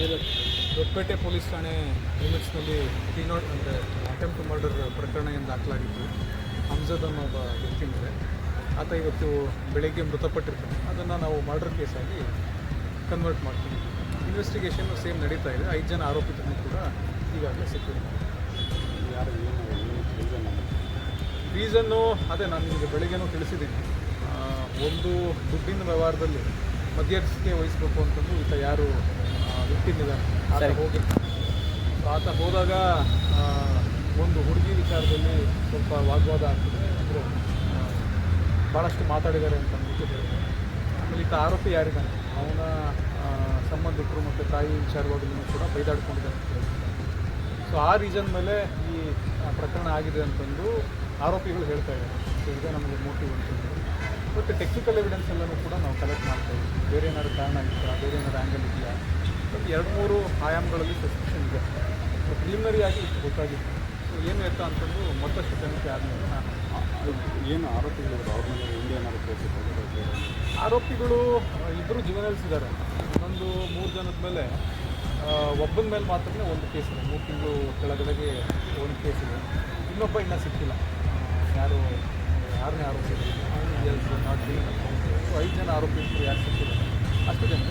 Doddapete police ಠಾಣೆ ಲಿಮಿಟ್ಸ್ನಲ್ಲಿ ನಾಟ್ ಅಂದರೆ ಅಟೆಂಪ್ಟ್ ಮರ್ಡರ್ ಪ್ರಕರಣ ಎಂದು ದಾಖಲಾಗಿತ್ತು. ಹಮ್ಜದ್ ಅನ್ನೋ ಒಬ್ಬ ವ್ಯಕ್ತಿ ಮೇಲೆ ಆತ ಇವತ್ತು ಬೆಳಗ್ಗೆ ಮೃತಪಟ್ಟಿರ್ತಾನೆ. ಅದನ್ನು ನಾವು ಮರ್ಡರ್ ಕೇಸಾಗಿ ಕನ್ವರ್ಟ್ ಮಾಡ್ತೀವಿ. ಇನ್ವೆಸ್ಟಿಗೇಷನ್ ಸೇಮ್ ನಡೀತಾ ಇದೆ. ಐದು ಜನ ಆರೋಪಿತರನ್ನು ಕೂಡ ಈಗಾಗಲೇ ಸಿಕ್ಕಿದೆ ಯಾರು ಏನು ಏನು ರೀಸನ್ ರೀಸನ್ನು ಅದೇ ನಾನು ನಿಮಗೆ ಬೆಳಿಗ್ಗೆನೂ ತಿಳಿಸಿದ್ದೀನಿ. ಒಂದು ದುಡ್ಡಿನ ವ್ಯವಹಾರದಲ್ಲಿ ಮಧ್ಯಸ್ಥಿಕೆ ವಹಿಸಬೇಕು ಅಂತಂದು ಈತ ಯಾರು ವಿಕ್ಟಿಮ್ ಆದರೆ ಸೊ ಆತ ಹೋದಾಗ ಒಂದು ಹುಡುಗಿ ವಿಚಾರದಲ್ಲಿ ಸ್ವಲ್ಪ ವಾಗ್ವಾದ ಆಗ್ತದೆ. ಅಂದರೆ ಭಾಳಷ್ಟು ಮಾತಾಡಿದ್ದಾರೆ ಅಂತ ಅಂದ್ಬಿಟ್ಟು ಹೇಳ್ತಾರೆ. ಆಮೇಲೆ ಈತ ಆರೋಪಿ ಯಾರಿದ್ದಾನೆ? ಅವನ ಸಂಬಂಧಿಕರು ಮತ್ತು ತಾಯಿ ವಿಚಾರವಾಗಲೂ ಕೂಡ ಬೈದಾಡ್ಕೊಂಡಿದ್ದಾರೆ ಸೊ ಆ ರೀಸನ್ ಮೇಲೆ ಈ ಪ್ರಕರಣ ಆಗಿದೆ ಅಂತಂದು ಆರೋಪಿಗಳು ಹೇಳ್ತಾ ಇದ್ದಾರೆ. ಸೊ ಇದೇ ನಮಗೆ ಮೋಟಿವ್ ಅಂತಂದು ಮತ್ತು ಟೆಕ್ನಿಕಲ್ ಎವಿಡೆನ್ಸ್ ಎಲ್ಲನೂ ಕೂಡ ನಾವು ಕಲೆಕ್ಟ್ ಮಾಡ್ತಾ ಇದ್ದೀವಿ. ಬೇರೆ ಏನಾದ್ರು ಕಾರಣ ಇದೆಯಾ ಬೇರೆ ಏನಾದ್ರು ಆ್ಯಂಗಲ್ ಇದೆಯಾ? ಬಟ್ ಎರಡು ಮೂರು ಆಯಾಮಗಳಲ್ಲಿ ಸಸ್ಪೆಕ್ಷನ್ ಇದೆ ಸೊ ಪ್ರಿಲಿಮಿನರಿಯಾಗಿ ಇಷ್ಟು ಗೊತ್ತಾಗಿತ್ತು ಸೊ ಏನು ಎತ್ತ ಅಂತಂದು ಮತ್ತಷ್ಟು ತನಿಖೆ ಆದಮೇಲೆ ನಾನು ಏನು ಆರೋಪಿಗಳು ಅವ್ರ ಮೇಲೆ ಏನಾದ್ರು ಕೇಸ್ ಆರೋಪಿಗಳು ಇಬ್ಬರು ಜುವೆನಲ್ಸ್ ಇದ್ದಾರೆ ಇನ್ನೊಂದು ಮೂರು ಜನದ ಮೇಲೆ ಒಬ್ಬನ ಮೇಲೆ ಮಾತ್ರನೇ ಒಂದು ಕೇಸ್ ಇದೆ ಮೂರು ತಿಂಗಳು ಕೆಳಗಡೆಗೆ ಒಂದು ಕೇಸ್ ಇದೆ ಇನ್ನೊಬ್ಬ ಇನ್ನೂ ಸಿಕ್ಕಿಲ್ಲ ಯಾರು ಯಾರನ್ನೇ ಆರೋಪಿ ನಾಟ್ ಐದು ಜನ ಆರೋಪಿಗಳು ಯಾರು ಸಿಕ್ಕಿಲ್ಲ ಅಷ್ಟು ಜನ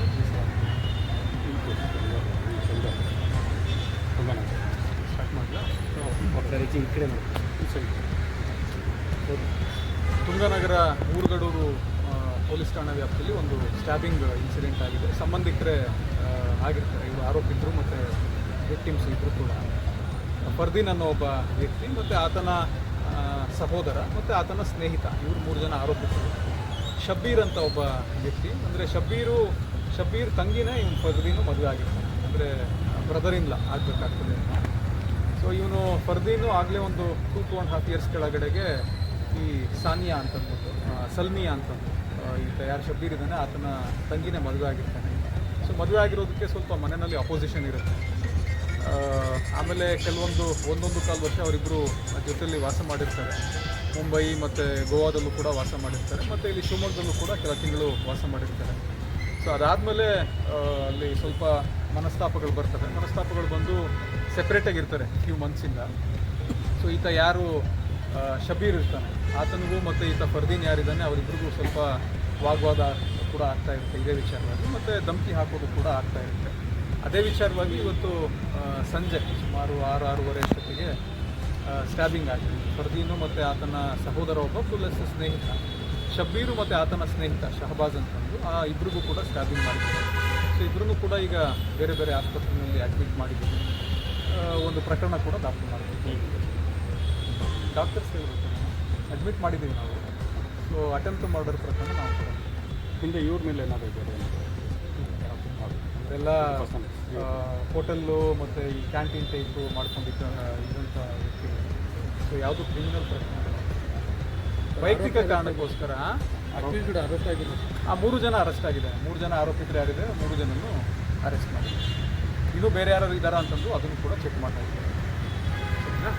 ಸ್ಟಾರ್ಟ್ ಈ ಕಡೆ ತುಂಗನಗರ ಊರುಗಡೂರು ಪೊಲೀಸ್ ಠಾಣಾ ವ್ಯಾಪ್ತಿಯಲ್ಲಿ ಒಂದು ಸ್ಟ್ಯಾಬಿಂಗ್ ಇನ್ಸಿಡೆಂಟ್ ಆಗಿದೆ. ಸಂಬಂಧಿಕರೆ ಆಗಿರ್ತಾರೆ. ಇವರು ಆರೋಪಿತರು ಮತ್ತು ವಿಕ್ಟಿಮ್ಸ್ ಇಬ್ಬರು ಕೂಡ. ಫರ್ದೀನ್ ಅನ್ನೋ ಒಬ್ಬ ವ್ಯಕ್ತಿ ಮತ್ತು ಆತನ ಸಹೋದರ ಮತ್ತು ಆತನ ಸ್ನೇಹಿತ. ಇವರು ಮೂರು ಜನ ಆರೋಪಿತರು. ಶಬ್ಬೀರ್ ಅಂತ ಒಬ್ಬ ವ್ಯಕ್ತಿ. ಅಂದರೆ ಶಬ್ಬೀರು ಶಬ್ಬೀರ್ ತಂಗಿನೇ ಇವನು ಫರ್ದೀನು ಮದುವೆ ಆಗಿರ್ತಾನೆ ಅಂದರೆ ಬ್ರದರ್ ಇನ್ ಲಾ ಆಗಬೇಕಾಗ್ತದೆ. ಸೊ ಇವನು ಫರ್ದೀನು ಆಗಲೇ ಒಂದು two two and half years ಕೆಳಗಡೆಗೆ ಈ ಸಾನಿಯಾ ಅಂತಂದ್ಬಿಟ್ಟು ಸಲ್ಮಿಯಾ ಅಂತಂದು ಈ ತಯಾರ್ ಯಾರು ಶಬ್ಬೀರ್ ಇದ್ದಾನೆ, ಆತನ ತಂಗಿನೇ ಮದುವೆ ಆಗಿರ್ತಾನೆ ಸೊ ಮದುವೆ ಆಗಿರೋದಕ್ಕೆ ಸ್ವಲ್ಪ ಮನೆಯಲ್ಲಿ ಅಪೋಸಿಷನ್ ಇರುತ್ತೆ. ಆಮೇಲೆ ಕೆಲವೊಂದು, ಒಂದೊಂದು ಕಾಲು ವರ್ಷ ಅವರಿಬ್ಬರು ಜೊತೆಯಲ್ಲಿ ವಾಸ ಮಾಡಿರ್ತಾರೆ. ಮುಂಬೈ ಮತ್ತು ಗೋವಾದಲ್ಲೂ ಕೂಡ ವಾಸ ಮಾಡಿರ್ತಾರೆ. ಮತ್ತು ಇಲ್ಲಿ ಶಿವಮೊಗ್ಗದಲ್ಲೂ ಕೂಡ ಕೆಲ ತಿಂಗಳು ವಾಸ ಮಾಡಿರ್ತಾರೆ. ಸೊ ಅದಾದಮೇಲೆ ಅಲ್ಲಿ ಸ್ವಲ್ಪ ಮನಸ್ತಾಪಗಳು ಬರ್ತವೆ ಮನಸ್ತಾಪಗಳು ಬಂದು ಸೆಪ್ರೇಟಾಗಿರ್ತಾರೆ ಫ್ಯೂ ಮಂತ್ಸಿಂದ ಸೊ ಈತ ಯಾರು ಶಬೀರ್ ಇರ್ತಾನೆ. ಆತನಿಗೂ ಮತ್ತು ಈತ ಫರ್ದೀನ್ ಯಾರಿದ್ದಾನೆ ಅವರಿಬ್ಬರಿಗೂ ಸ್ವಲ್ಪ ವಾಗ್ವಾದ ಕೂಡ ಆಗ್ತಾ ಇರುತ್ತೆ. ಇದೇ ವಿಚಾರವಾಗಿ ಮತ್ತು ಧಮಕಿ ಹಾಕೋದು ಕೂಡ ಆಗ್ತಾ ಇರುತ್ತೆ. ಅದೇ ವಿಚಾರವಾಗಿ ಇವತ್ತು ಸಂಜೆ, ಸುಮಾರು ಆರು, ಆರೂವರೆ ಅಷ್ಟೊತ್ತಿಗೆ ಸ್ಟ್ಯಾಬಿಂಗ್ ಆಗಿದೆ. ಫರ್ದೀನು ಮತ್ತು ಆತನ ಸಹೋದರ ಒಬ್ಬ ಪ್ಲಸ್ ಸ್ನೇಹಿತ. ಶಬ್ಬೀರು ಮತ್ತು ಆತನ ಸ್ನೇಹಿತ ಶಹಬಾಜ್ ಅಂತಂದು ಆ ಇಬ್ಬರಿಗೂ ಕೂಡ ಸ್ಟ್ಯಾಬಿಂಗ್ ಮಾಡಿದ್ದಾರೆ. ಸೊ ಇಬ್ಬರನ್ನು ಕೂಡ ಈಗ ಬೇರೆ ಬೇರೆ ಆಸ್ಪತ್ರೆಯಲ್ಲಿ ಅಡ್ಮಿಟ್ ಮಾಡಿದ್ದೀವಿ ಒಂದು ಪ್ರಕರಣ ಕೂಡ ದಾಖಲು ಮಾಡಿದ್ದೀವಿ ಡಾಕ್ಟರ್ಸ್ ಹೇಳಬೇಕು ಅಡ್ಮಿಟ್ ಮಾಡಿದ್ದೀವಿ ನಾವು. ಸೊ ಅಟೆಂಪ್ಟ್ ಮರ್ಡರ್ ಪ್ರಕರಣ ನಾವು ಕೂಡ. ಹಿಂದೆ ಇವ್ರ ಮೇಲೆ ಏನಾದರೂ ಬೇರೆ ಎಲ್ಲ ಹೋಟೆಲ್ಲು ಮತ್ತು ಈ ಕ್ಯಾಂಟೀನ್ ಟೈಪು ಮಾಡ್ಕೊಂಡಿದ್ದ ಇದ್ದಂಥ ವ್ಯಕ್ತಿಗಳು. ಸೊ ಯಾವುದು ಕ್ರಿಮಿನಲ್ ಪ್ರಕರಣ. ವೈಯಕ್ತಿಕ ಕಾರಣಕ್ಕೋಸ್ಕರ ಅರೆಸ್ಟ್ ಆಗಿದೆ ಆ ಮೂರು ಜನ ಅರೆಸ್ಟ್ ಆಗಿದೆ ಮೂರು ಜನ ಆರೋಪಿತರು ಯಾರಿದೆ ಮೂರು ಜನನ್ನು ಅರೆಸ್ಟ್ ಮಾಡಿದ್ದಾರೆ ಇನ್ನೂ ಬೇರೆ ಯಾರು ಇದ್ದಾರಾ ಅಂತಂದು ಅದನ್ನು ಕೂಡ ಚೆಕ್ ಮಾಡ್ತಾ ಇದ್ದಾರೆ. ಸರಿನಾ?